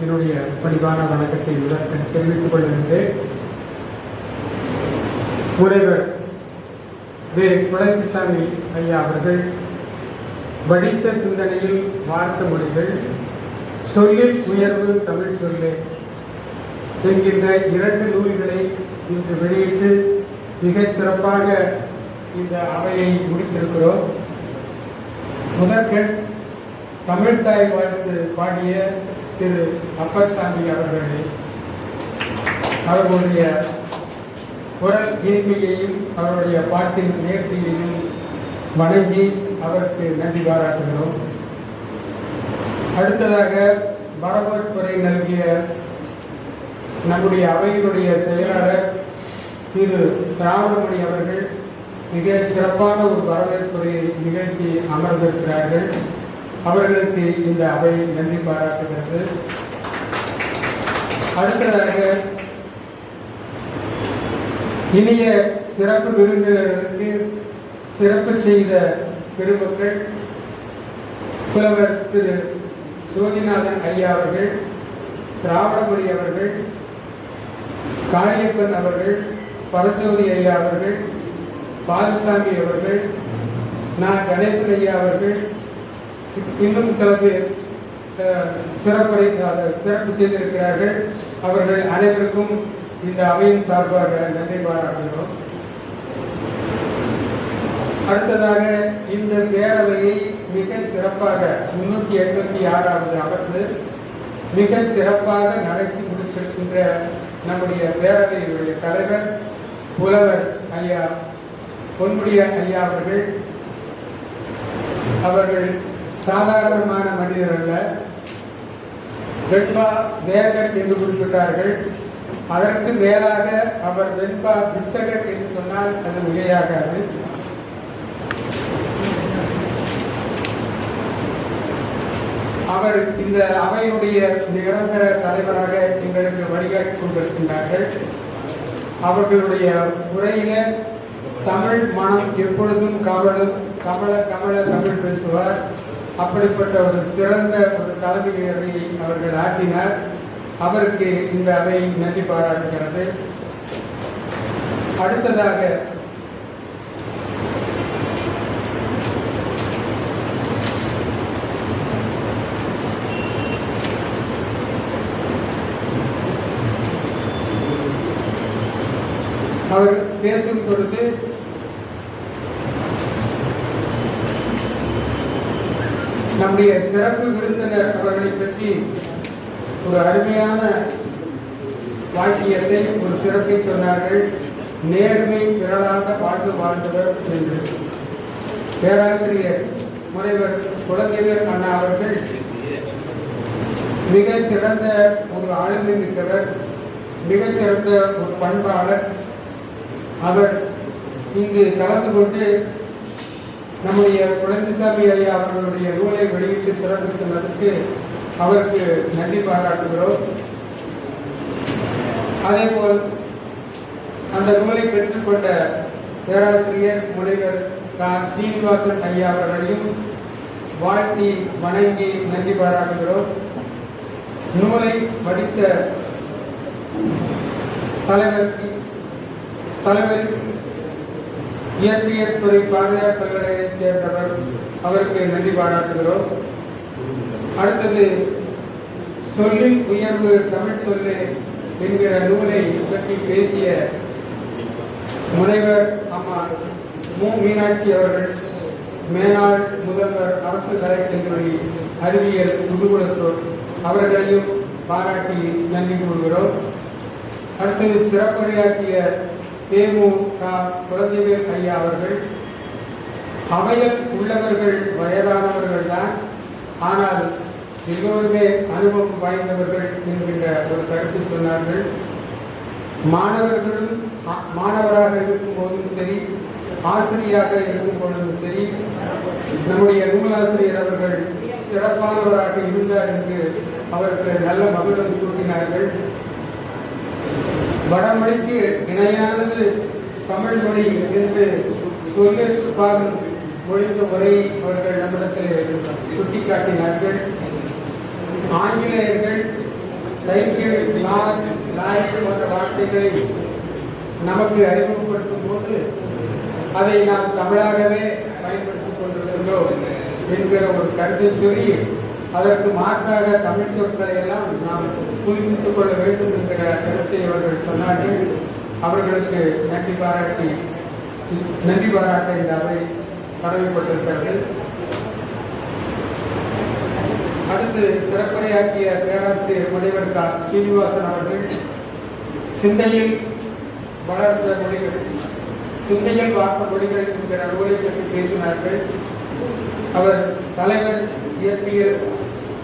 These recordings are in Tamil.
என்னுடைய பணிவான வணக்கத்தை உடன் தெரிவித்துக் கொள்கின்றேன். வே. குலசிசாமி ஐயா அவர்கள் வடித்த சிந்தனையில் வார்த்த மொழிகள் சொல்லில் உயர்வு தமிழ் சொல்லே என்கின்ற இரண்டு நூல்களை இன்று வெளியிட்டு மிகச் சிறப்பாக இந்த அவையை முடித்திருக்கிறோம். முதற்கண் தமிழ்தாய் வாழ்த்து பாடிய திரு அப்பசாமி அவர்களே அவர்களுடைய குரல் இனிமையையும் அவருடைய பாட்டின் நேர்த்தியையும் வணங்கி அவருக்கு நன்றி பாராட்டுகிறோம். அடுத்ததாக வரவேற்புரை நல்கிய நம்முடைய அவையினுடைய செயலாளர் திரு திராவிடமணி அவர்கள் மிக சிறப்பான ஒரு வரவேற்புரையை நிகழ்த்தி அமர்ந்திருக்கிறார்கள். அவர்களுக்கு இந்த அவை நன்றி பாராட்டுகிறது. அடுத்ததாக இனிய சிறப்பு விருந்தினர்களுக்கு சிறப்பு செய்த பெருமக்கள் புலவர் திரு சோதிநாதன் ஐயா அவர்கள் திராவிடமொழி அவர்கள் காளியப்பன் அவர்கள் பரஞ்சோதி ஐயா அவர்கள் பாலசாமி அவர்கள் நான் கணேசன் ஐயா அவர்கள் இன்னும் சில பேர் அஹ், சிறப்புரை சிறப்பு செய்திருக்கிறார்கள். அவர்கள் அனைவருக்கும் இந்த அவையின் சார்பாக நன்றி பாராட்டுகிறோம். அடுத்ததாக இந்த பேரவையை மிக சிறப்பாக முன்னூத்தி எண்பத்தி ஆறாவது அமர்வு மிக சிறப்பாக நடத்தி முடித்திருக்கின்ற நம்முடைய பேரவையினுடைய தலைவர் புலவர் ஐயா பொன்முடிய ஐயா அவர்கள் அவர்கள் சாதாரணமான மனிதர் அல்ல. வெண்பா வேகர் என்று குறிப்பிட்டார்கள். அதற்கு மேலாக அவர் வெண்பா வித்தகர் என்று சொன்னால் அது மிகையாகாது அவர் இந்த அவையுடைய நிரந்தர தலைவராக எங்களுக்கு வழிகாட்டி கொண்டிருக்கின்றார்கள். அவர்களுடைய உரையில தமிழ் மனம் எப்பொழுதும் கவலும் கமல கமல தமிழ் பேசுவார். அப்படிப்பட்ட ஒரு சிறந்த ஒரு தலைமையை அவர்கள் ஆற்றினார். அவருக்கு இந்த அவை நன்றி பாராட்டுகிறது. அடுத்ததாக அவர் பேசும் பொழுது நம்முடைய சிறப்பு விருந்தினர் அவர்களை பற்றி ஒரு அருமையான வாக்கியத்தை ஒரு சிறப்பை சொன்னார்கள். நேர்மை பிறலாக வாழ்வு வாழ்ந்தவர் என்று. பேராசிரியர் முனைவர் குழந்தைவர் அண்ணா அவர்கள் மிக சிறந்த ஒரு ஆளுமை மிக்கவர் மிகச் சிறந்த ஒரு பண்பாளர். அவர் இங்கு கலந்து கொண்டு நம்முடைய குழந்தைசாமி ஐயா அவர்களுடைய நூலை வெளியிட்டு சிறப்பித்துள்ளதற்கு அவருக்கு நன்றி பாராட்டுகிறோம். அதேபோல் அந்த நூலை பெற்றுக்கொண்ட பேராசிரியர் முனைவர் கா- சீனிவாசன் ஐயா அவர்களையும் வாழ்த்தி வணங்கி நன்றி பாராட்டுகிறோம். நூலை படித்த தலைவர் தலைவர் இயற்பியல் துறை பாரதியார் பல்கலைக்கழகத்தைச் சேர்ந்தவர். அவருக்கு நன்றி பாராட்டுகிறோம். அடுத்தது சொல்லில் உயர்வு தமிழ் சொல்லு என்கிற நூலை பற்றி பேசிய முனைவர் அம்மா மு. மீனாட்சி அவர்கள் மேலாள் முதல்வர் அரசு கலைக்கல்லூரி அறிவியல் முதுகுளத்தூர் அவர்களையும் பாராட்டி நன்றி கூறுகிறோம். அடுத்தது சிறப்புரையாற்றிய தேமுக குழந்தைவேல் ஐயா அவர்கள் அவையில் உள்ளவர்கள் வயதானவர்கள் தான் ஆனால் எல்லோருமே அனுபவம் வாய்ந்தவர்கள் என்கின்ற ஒரு கருத்து சொன்னார்கள். மாணவர்களும் மாணவராக இருக்கும் போதும் சரி ஆசிரியராக இருக்கும் பொழுதும் சரி நம்முடைய நூலாசிரியர் அவர்கள் சிறப்பானவராக இருந்தார் என்று அவருக்கு நல்ல மகிழ்ச்சி கூட்டினார்கள் வடமொழிக்கு இணையானது தமிழ் மொழி என்று சொல்லிருப்பார் மொழிந்த முறையை அவர்கள் நம்மிடத்தில் சுட்டிக்காட்டினார்கள். ஆங்கிலேயர்கள் சைக்கிள் லாரி லாரி போன்ற வார்த்தைகளை நமக்கு அறிமுகப்படுத்தும் போது அதை நாம் தமிழாகவே பயன்படுத்திக் கொண்டிருந்தோம் என்கிற ஒரு கருத்தை சொல்லி அதற்கு மாற்றாக தமிழ் சொற்களை எல்லாம் நாம் புதுப்பித்துக் கொள்ள வேண்டும் என்கிற கருத்தை அவர்கள் சொன்னார்கள். அவர்களுக்கு நன்றி பாராட்டி நன்றி பாராட்ட இந்த அவை கடமைப்பட்டிருக்கிறது அடுத்து சிறப்புரையாற்றிய பேராசிரியர் முனைவர் கா. சீனிவாசன் அவர்கள் சிந்தையில் வளர்ந்த மொழிகள் சிந்தையில் வார்த்த மொழிகள் என்கிற நூலை பற்றி பேசினார்கள். அவர் தலைவர் இயற்பியல்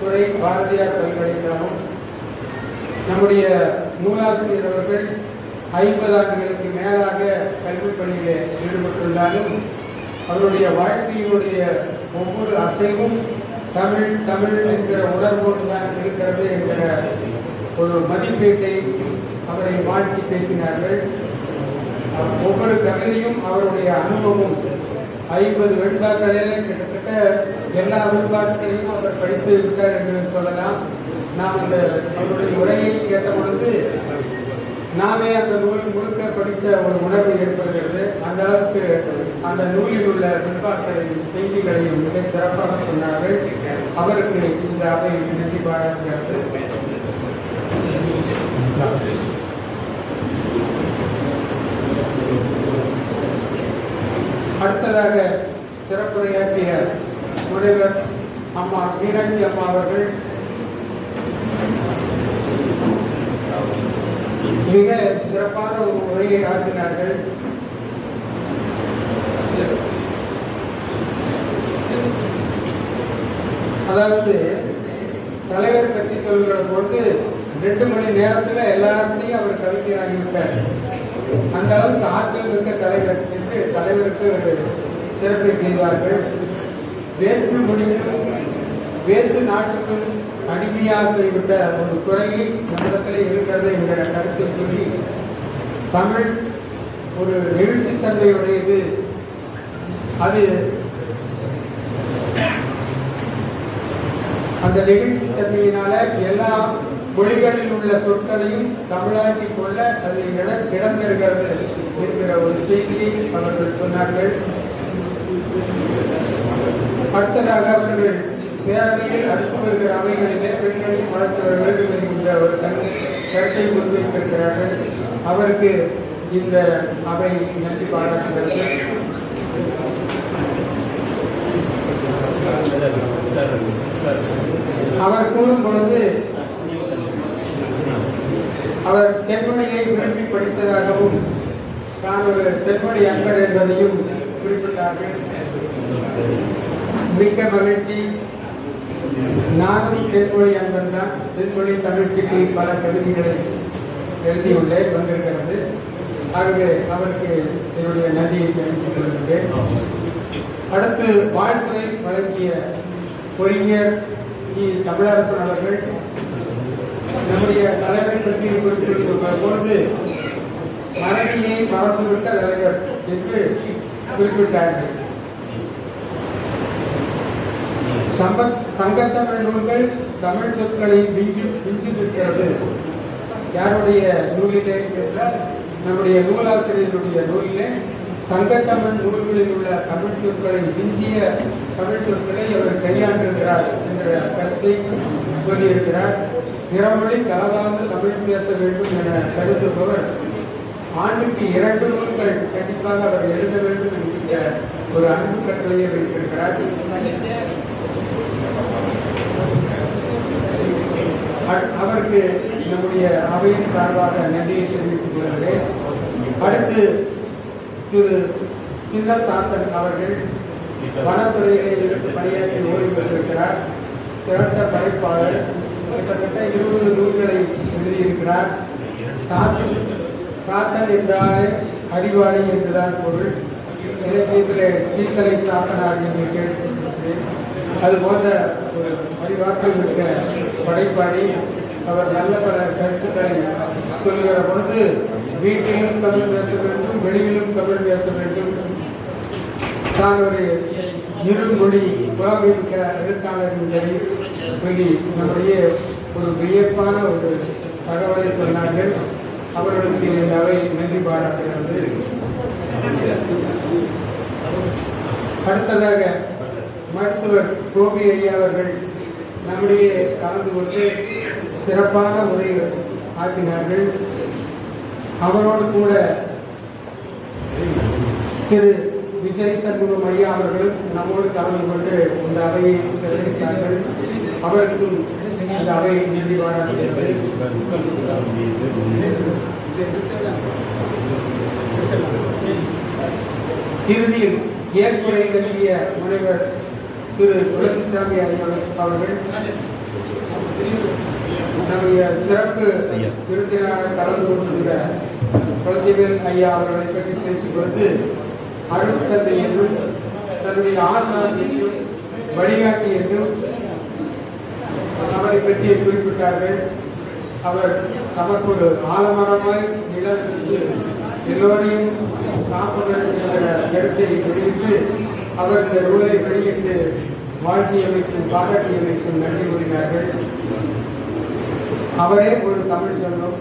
துறை பாரதியார் பல்கலைக்கழகம். நம்முடைய நூலாசிரியர் அவர்கள் ஐம்பது ஆண்டுகளுக்கு மேலாக கல்வி பணியிலே ஈடுபட்டுள்ளாலும் அவருடைய வாழ்க்கையினுடைய ஒவ்வொரு அசைவும் தமிழ் தமிழ் என்கிற உணர்வோடு தான் இருக்கிறது என்கிற ஒரு மதிப்பீட்டை அவரை வாழ்த்தி பேசினார்கள். ஒவ்வொரு கவிதையும் அவருடைய அனுபவம். ஐம்பது வெண்பாக்களில் கிட்டத்தட்ட எல்லா வெண்பாட்களையும் அவர் படித்து இருக்கிறார் என்று சொல்லலாம். நாம் அந்த அவருடைய உரையை கேட்ட பொழுது நாமே அந்த நூல் முழுக்க படித்த ஒரு உணர்வு ஏற்படுகிறது. அந்த அளவுக்கு அந்த நூலில் உள்ள வெண்பாக்களையும் செய்திகளையும் மிக சிறப்பாக சொன்னார்கள். அவருக்கு இந்த அவை நன்றி பாராட்டுகிறது அடுத்ததாக சிறப்புரையாற்றிய முனைவர் அம்மா மீனாட்சி அம்மா அவர்கள் மிக சிறப்பான ஒரு உரையை ஆற்றினார்கள். அதாவது தலைவர் பற்றி சொல்கிற பொழுது ரெண்டு மணி நேரத்துல எல்லாத்தையும் அவர் கவிதை ஆகிவிட்டார் அந்த அளவுக்கு ஆற்றல் மிக்க தலைவர் என்று தலைவருக்கு சிறப்பிக்கின்றார்கள். வேற்று மொழியிலும் வேற்று நாட்டுக்கும் அடிமையாக போய்விட்ட ஒரு குறையை நம்மிடத்தில் இருக்கிறது என்கிற கருத்தை சொல்லி தமிழ் ஒரு எழுத்துத்தன்மையுடையது. அது அந்த நெகிழ்ச்சி தன்மையினால எல்லா மொழிகளில் உள்ள சொற்களையும் தமிழாக்கிக் கொள்ள அது இடம் இடம் பெறுகிறது என்கிற ஒரு செய்தியை அவர்கள் சொன்னார்கள். அடுத்ததாக அவர்கள் பேரவையில் அடுத்து வருகிற அவைகளிலே பெண்களை வளர்த்து வர வேண்டும் என்கின்ற ஒரு கண் கருத்தை முன்வைத்திருக்கிறார்கள் அவருக்கு இந்த அவை நன்றி பாராட்டுகிறது. அவர் கூறும் பொழுது அவர் தென்மொழியை விரும்பி படித்ததாகவும் தான் ஒரு தென்மொழி அன்பர் என்பதையும் குறிப்பிட்டார்கள். மிக்க மகிழ்ச்சி. நானும் தென்மொழி அன்பன் தான். தென்மொழி தமிழ்ச்சிக்கு பல கவிதைகளை எழுதியுள்ளேன் வந்திருக்கிறது. ஆகவே அவருக்கு என்னுடைய நன்றியை தெரிவித்துக் கொள்கிறேன். அடுத்து வாழ்த்துறை வழங்கிய பொறிஞர் இ. தமிழரசன் அவர்கள். நம்முடைய தலைவரை பற்றி குறிப்பிட்டிருக்கிற பொழுது மனைவியை மறந்துவிட்ட தலைவர் என்று குறிப்பிட்டார்கள். சம்பத் சங்கத்தமிழ் நூல்கள் தமிழ் சொற்களை விஞ்சி விஞ்சி நிற்கிறது யாருடைய நூலிலே என்றால் நம்முடைய நூலாசிரியருடைய நூலிலே சங்கத்தமிழ் நூல்களில் உள்ள தமிழ் சொற்களை விஞ்சிய தமிழ் சொற்களை அவர் கையாண்டிருக்கிறார் என்ற கருத்தை சொல்லியிருக்கிறார். பிறமொழி கலவாது தமிழ் பேச வேண்டும் என கருதுபவர் ஆண்டுக்கு இரண்டு நூல்கள் கண்டிப்பாக அவர் எழுத வேண்டும் என்கிற ஒரு அன்பு கட்டளையை வைத்திருக்கிறார். அவருக்கு நம்முடைய அவையின் சார்பாக நன்றியை தெரிவித்துக் கொள்கிறேன். அடுத்து திரு சின்னத்தாத்தன் அவர்கள் வனத்துறையிலே இருந்து பணியாற்றி ஓய்வு பெற்றிருக்கிறார். சிறந்த படைப்பாளர். கிட்டத்தட்ட இருபது நூல்களை எழுதியிருக்கிறார். சாத்தன் சாத்தன் என்றாலே அறிவாளி என்றுதான் பொருள். இலக்கியத்திலே சீத்தலை சாத்தனாக நீங்கள் அது போன்ற ஒரு அறிவாற்றல் மிக்க படைப்பாடி அவர் நல்ல பல கருத்துக்களை சொல்லுகிற பொழுது வீட்டிலும் தமிழ் பேச வேண்டும் வெளியிலும் தமிழ் பேச வேண்டும். தான் ஒரு இருமொழி புலமை மிக்க என்பதை சொல்லி நம்முடைய ஒரு வியப்பான ஒரு தகவலை சொன்னார்கள். அவர்களுக்கு இந்த அவை நன்றி பாராட்டுகிறது. அடுத்ததாக மருத்துவர் கோபி ஐயா அவர்கள் நம்முடைய கலந்து கொண்டு சிறப்பான உரை ஆற்றினார்கள் அவரோடு கூட திரு விஜய் சண்முகம் ஐயா அவர்கள் நம்மோடு கலந்து கொண்டு இந்த அவையை சிறப்பித்தார்கள். அவருக்கும் இந்த அவை நன்றி பாராட்டுகிறது இறுதியில் ஏற்புரை கல்விய முனைவர் திரு துளசிசாமி அவர்கள் நம்முடைய சிறப்பு விருந்தினராக கலந்து கொண்டிருந்த குலதேவன் ஐயா அவர்களை பற்றி பேசும்போது அருட்தந்தை என்றும் தன்னுடைய ஆசான் என்றும் வழிகாட்டி என்றும் அவரை பற்றி குறிப்பிட்டார்கள். அவர் நமக்கு ஒரு ஆலமரமாய் நிலவிட்டு எல்லோரையும் காப்பதற்கு கருத்தை வெளியிட்டு அவர் இந்த நூலை வெளியிட்டு வாழ்த்தி அமைக்கும் பாராட்டி அமைக்கும் நன்றி கூறினார்கள். அவரே ஒரு தமிழ் செல்வம்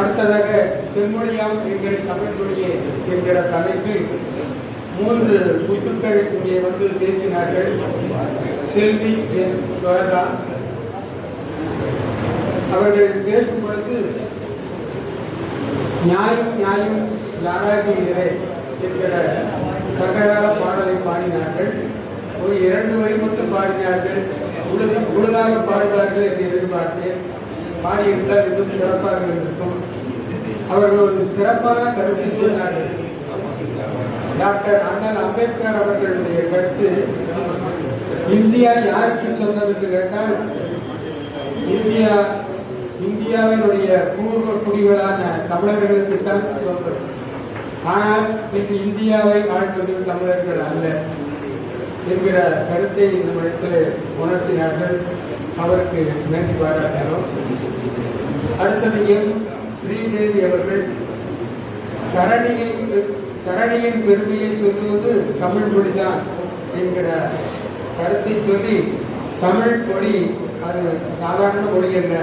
அடுத்ததாக செம்மொழியாம் எங்கள் தமிழ் மொழியே என்கிற தலைப்பில் மூன்று முத்துக்கள் இங்கே வந்து பேசினார்கள். செல்வி என் அவர்கள் பேசும் பொழுது நியாயம் நியாயம் யாராகிறே என்கிற சங்ககால பாடலை பாடினார்கள். ஒரு இரண்டு வரி மட்டும் பாடினார்கள். முழுது முழுதாக பாடுவார்கள் என்று எதிர்பார்த்தேன். பாடியிருந்தால் இன்னும் சிறப்பாக இருக்கும். அவர்கள் ஒரு சிறப்பான கருத்தை சொன்னார்கள். டாக்டர் அண்ணல் அம்பேத்கர் அவர்களுடைய கருத்து இந்தியா யாருக்கு சொந்தம் என்று கேட்டால் இந்தியா இந்தியாவினுடைய பூர்வ குடிகளான தமிழர்களுக்கு தான் சொல்கிறது ஆனால் இது இந்தியாவை ஆழ்வது தமிழர்கள் அல்ல என்கிற கருத்தை இந்த இடத்துல உணர்த்தினார்கள். அவருக்கு நன்றி பாராட்டினோம் அடுத்தது எம் ஸ்ரீதேவி அவர்கள் தரணியை தரணியின் பெருமையை சொல்லுவது தமிழ் மொழிதான் என்கிற கருத்தை சொல்லி தமிழ் மொழி அது சாதாரண மொழி என்ற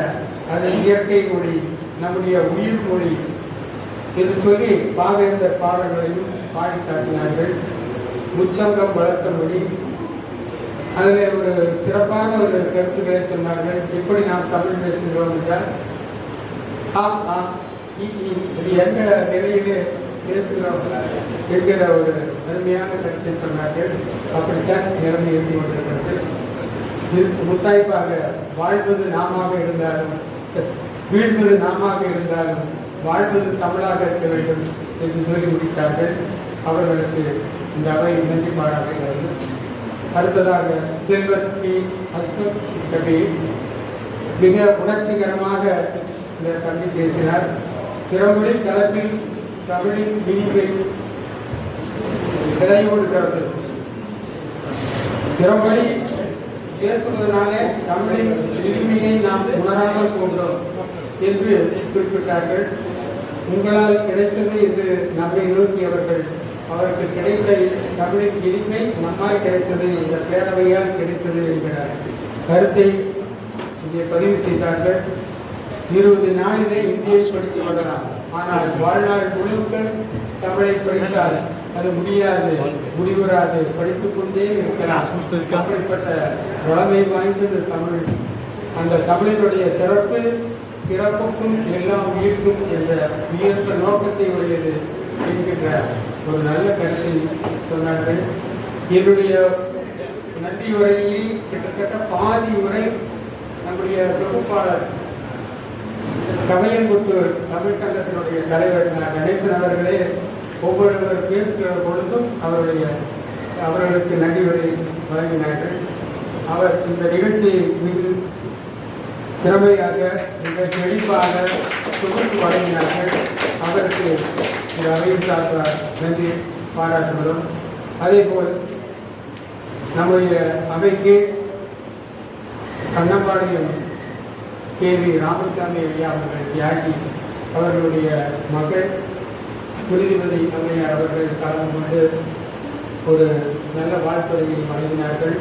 அது இயற்கை மொழி நம்முடைய உயிர் மொழி என்று சொல்லி பாவேந்தர் பாடல்களையும் பாடி காட்டினார்கள். முச்சங்கம் வளர்த்த மொழி. அதில் ஒரு சிறப்பான ஒரு கருத்துக்களை சொன்னார்கள். எப்படி நாம் தமிழ் பேசுகிறோம் என்றால் ஆம் ஆம் இ, இது எந்த நிலையிலே பேசுகிறோம் என்கிற ஒரு அருமையான கருத்தை சொன்னார்கள். அப்படித்தான் நிலைமை இருந்து கொண்டிருக்கிறது. முத்தாய்ப்பாக வாழ்வது நாமாக இருந்தாலும் வீழ்வது நாமாக இருந்தாலும் வாழ்வது தமிழாக இருக்க வேண்டும் என்று சொல்லி முடித்தார்கள். அவர்களுக்கு இந்த அவை நன்றி பாராட்டுகிறது அடுத்ததாக செல்வர் பி. அஸ்வத் கவி மிக உணர்ச்சிகரமாக இந்த தம்பி பேசினார். பிறமொழி தளத்தில் தமிழின் இனிப்பை சிலையோடு கிடந்தது பிறமொழி பேசுவதனாலே தமிழின் இனிமையை நாம் உணராமல் போகிறோம் என்று குறிப்பிட்டார்கள். உங்களால் கிடைத்தது என்று நம்மை நோக்கியவர்கள். அவருக்கு கிடைத்த தமிழின் இனிமை நம்மால் கிடைத்தது இந்த பேரவையால் கிடைத்தது என்கிற கருத்தை இங்கே பதிவு செய்தார்கள். இருபது நாளிலே இந்தியை படித்து கொள்ளலாம் ஆனால் வாழ்நாள் முழுக்க தமிழை படித்தால் அது முடியாது முடிவுறாது. படித்துக் கொண்டே இருக்கலாம் அப்படிப்பட்ட வளமை வாய்ந்தது தமிழ். அந்த தமிழினுடைய சிறப்பு பிறப்புக்கும் எல்லாம் உயிர்க்கும் என்ற உயர்ந்த நோக்கத்தை உடையது என்கின்ற ஒரு நல்ல கருத்தை சொன்னார்கள். என்னுடைய நன்றி உரையை கிட்டத்தட்ட பாதி உரை நம்முடைய தொகுப்பாளர் கவையம்புத்தூர் தமிழ் சங்கத்தினுடைய தலைவர். கணேசன் அவர்களே ஒவ்வொருவர் பேசுகிற பொழுதும் அவருடைய அவர்களுக்கு நன்றிகளை வழங்கினார்கள். அவர் இந்த நிகழ்ச்சியை மிகு திறமையாக மிக செழிப்பாக தொகுத்து வழங்கினார்கள். அவருக்கு இந்த அவையின் சார்பாக நன்றி பாராட்டுகிறோம். அதேபோல் நம்முடைய அவைக்கு கண்ணம்பாளையம் கே வி ராமசாமி ஐயா அவர்கள் தியாகி அவர்களுடைய மகள் புரிதிபதி அம்மையார் அவர்கள் கலந்து கொண்டு ஒரு நல்ல வாழ்த்துறையை வழங்கினார்கள்.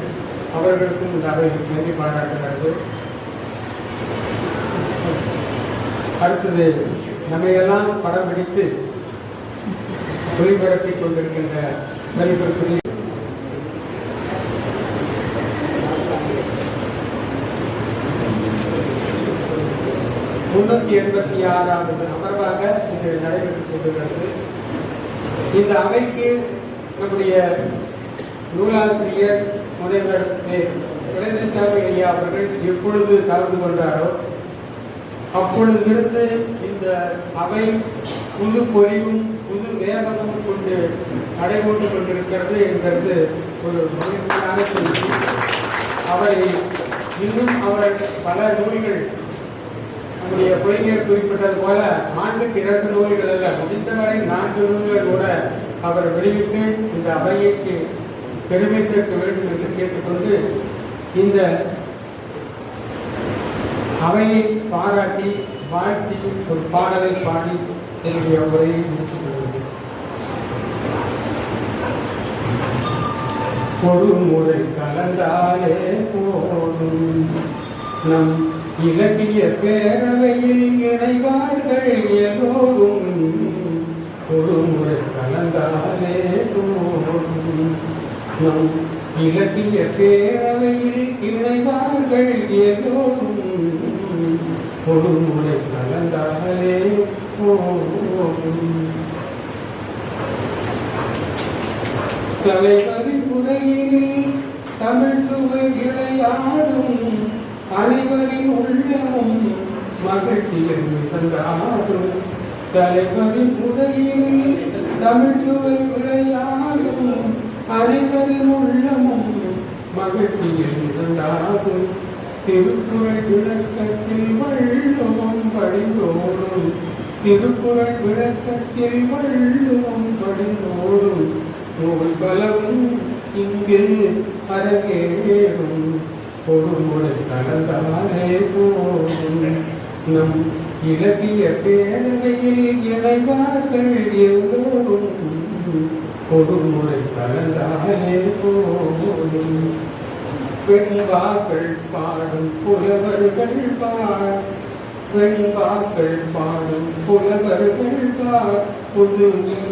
அவர்களுக்கும் இந்த அவை நன்றி பாராட்டுகிறார்கள். அடுத்தது நம்மையெல்லாம் படம் பிடித்து ஒளிபரப்பிக் கொண்டிருக்கின்ற மதிப்பிற்குரிய முன்னூத்தி எண்பத்தி ஆறாவது அமர்வாக இது நடைபெற்று செல்கிறது இந்த அவைக்கு நம்முடைய நூலாசிரியர் முனைவர் இளந்திசாமி ஐயா அவர்கள் எப்பொழுது கலந்து கொண்டாரோ அப்பொழுதிருந்து இந்த அவை புது பொறிவும் புது வேகமும் கொண்டு நடைபெற்று கொண்டிருக்கிறது என்கிறது ஒரு மகிழ்ச்சியான செய்தி. அவரை இன்னும் அவர் பல நூல்கள் நம்முடைய பொறிஞர் குறிப்பிட்டது போல ஆண்டுக்கு இரண்டு நூல்கள் அல்ல முடிந்தவரை நான்கு நூல்கள் கூட அவர் வெளியிட்டு இந்த அவையைக்கு பெருமை சேர்க்க வேண்டும் என்று கேட்டுக்கொண்டு இந்த அவையை பாராட்டி வாழ்த்தி ஒரு பாடலை பாடி என்னுடைய உரையை முடித்துக் கொள்கிறேன் ஒரு முறை கலந்தாலே போதும். நம் இலக்கிய பேரவையில் இணைவார்கள் எதோவும் ஒரு கலந்தாலே போதும். நம் இலக்கிய பேரவையில் இணைவார்கள் எதோவும் ஒரு கலந்தாலே போதும். தலைவரின் உரையில் தமிழ் சுவை விளையாடும் அனைவரின் உள்ளமும் மகிழ்ச்சியில் மிகுந்தாடும் தலைவரின் உரையில் தமிழ் சுவை விளையாடும் அனைவரின் உள்ளமும் மகிழ்ச்சியில் மிகுந்தாடும் திருக்குறள் விளக்கத்தில் வள்ளுவம் படிந்தோடும். திருக்குறள் விளக்கத்தில் வள்ளுவம் படிந்தோடும். நூல் பலவும் இங்கு அரங்கேறும். ஒரு முறை கடந்தாலே போதும். நம் இலக்கிய பேரவையில் இணைவார்கள் எல்லோரும். ஒரு முறை கலந்தாலே போதும். பெண்பாக்கள் பாடும் புலவர்கள் பார். பெண்பாக்கள் பாடும் புலவர்கள் பார். புது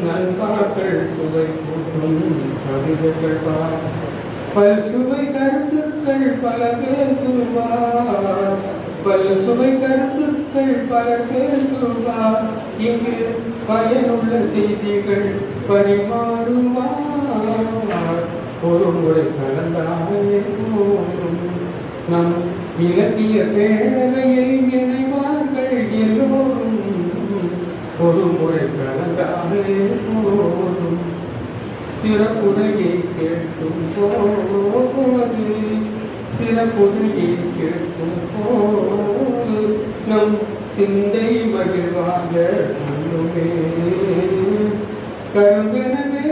நண்பாக்கள் சுவை கூட்டும் கவிதைகள் பார். பல் சுவை கருத்துக்கள் பல பேசுவார் பல் சுவை கருத்துக்கள் பல பேர் சொல்வார். இங்கு பயனுள்ள செய்திகள் பரிமாறுவார் ஒரு முறை கலந்தாலே போதும். நம் இலக்கிய பேரவையை நினைவார்கள் எல்லோரும். ஒரு முறை கலந்தாலே போதும். சிறப்புரையை கேட்கும் போது சிறப்புரையை கேட்கும் போது நம் சிந்தை மகிழ்வாக உள்ளுமே கரும்பெனவே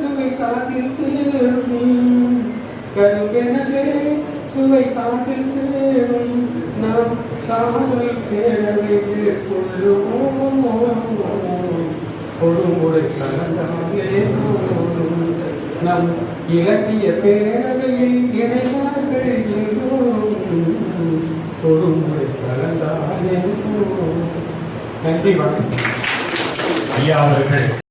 சுவை காதில் சேரும் கரும்பெனவே சுவை காதில் சேரும் நாம் காதல் கொள்ளுவோம் ஒரு முறை கலந்தாலே போதும். நம் இலக்கிய பேரவையில் இணைவார்கள் எல்லோரும். ஒரு முறை நன்றி வணக்கம். ஐயா அவர்கள்.